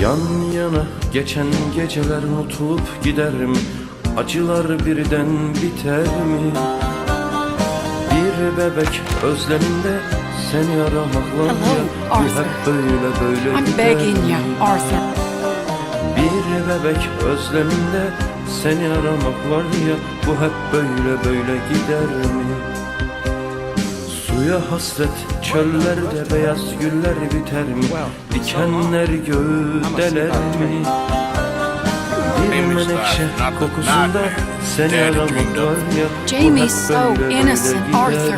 Yan yana geçen geceler unutulup giderim Acılar birden biter mi? Bir bebek özleminde seni aramakla Hello, Arthur. hep böyle böyle I'm begging mi? you, Arthur. Bir bebek özleminde seni aramak var ya Bu hep böyle böyle gider mi? Suya hasret çöllerde beyaz güller biter mi? Dikenler göğü deler mi? Bir menekşe kokusunda seni aramak var ya Jamie so innocent, Arthur.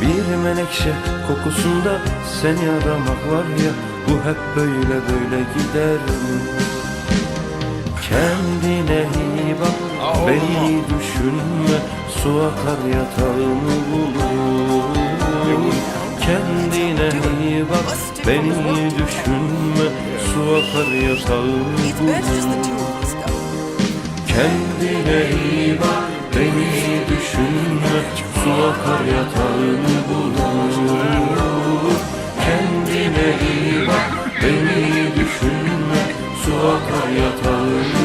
Bir menekşe kokusunda seni aramak var ya Bu hep böyle böyle gider mi? Kendine iyi bak Aa, beni düşünme Su akar yatağımı bulur Kendine iyi bak beni düşünme Su akar yatağımı bulur Kendine iyi bak beni düşünme Su akar yatağını bulur Kendine iyi bak beni düşünme Su akar yatağını